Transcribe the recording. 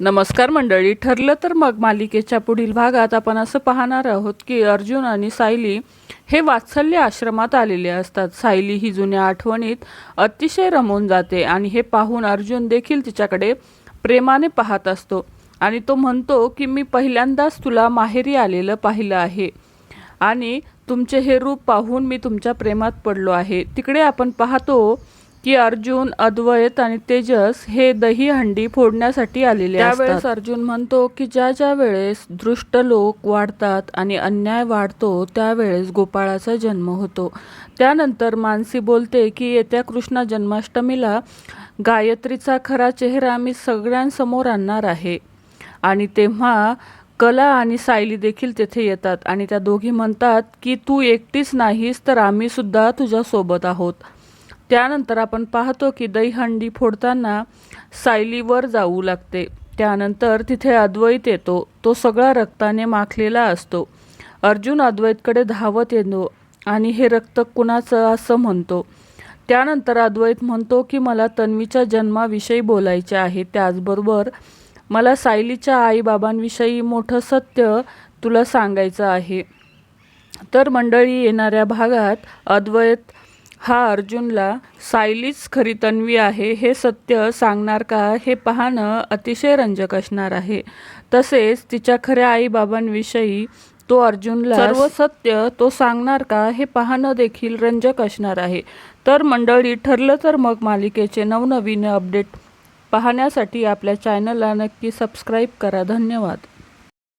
नमस्कार मंडळी. ठरलं तर मग मालिकेच्या पुढील भागात आपण असं पाहणार आहोत की अर्जुन आणि सायली हे वात्सल्य आश्रमात आलेले असतात. सायली ही जुन्या आठवणीत अतिशय रमून जाते आणि हे पाहून अर्जुन देखील तिच्याकडे प्रेमाने पाहत असतो आणि तो म्हणतो की मी पहिल्यांदाच तुला माहेरी आलेलं पाहिलं आहे आणि तुमचे हे रूप पाहून मी तुमच्या प्रेमात पडलो आहे. तिकडे आपण पाहतो की अर्जुन अद्वैत आणि तेजस हे दही हंडी फोडण्यासाठी आलेले त्यावेळेस अर्जुन म्हणतो की ज्या ज्या वेळेस दृष्ट लोक वाढतात आणि अन्याय वाढतो त्यावेळेस गोपाळाचा जन्म होतो. त्यानंतर मानसी बोलते की येत्या कृष्ण जन्माष्टमीला गायत्रीचा खरा चेहरा मी सगळ्यांसमोर आणणार आहे. आणि तेव्हा कला आणि सायली देखील तेथे येतात आणि त्या दोघी म्हणतात की तू एकटीच नाहीस तर आम्ही सुद्धा तुझ्या सोबत आहोत. त्यानंतर आपण पाहतो की दहीहंडी फोडताना सायलीवर जाऊ लागते. त्यानंतर तिथे अद्वैत येतो. तो सगळा रक्ताने माखलेला असतो. अर्जुन अद्वैतकडे धावत येतो आणि हे रक्त कुणाचं असं म्हणतो? त्यानंतर अद्वैत म्हणतो की मला तन्वीच्या जन्माविषयी बोलायचे आहे. त्याचबरोबर मला सायलीच्या आईबाबांविषयी मोठं सत्य तुला सांगायचं आहे. तर मंडळी येणाऱ्या भागात अद्वैत हा अर्जुनला सायलीच खरी तन्वी आहे हे सत्य सांगणार का? हे पाहणं अतिशय रंजक असणार आहे. तसेच तिच्या खऱ्या आईबाबांविषयी तो अर्जुनला सर्व सत्य तो सांगणार का? हे पाहणं देखील रंजक असणार आहे. तर मंडळी ठरलं तर मग मालिकेचे नवनवीन अपडेट पाहण्यासाठी आपल्या चॅनलला नक्की सबस्क्राईब करा. धन्यवाद.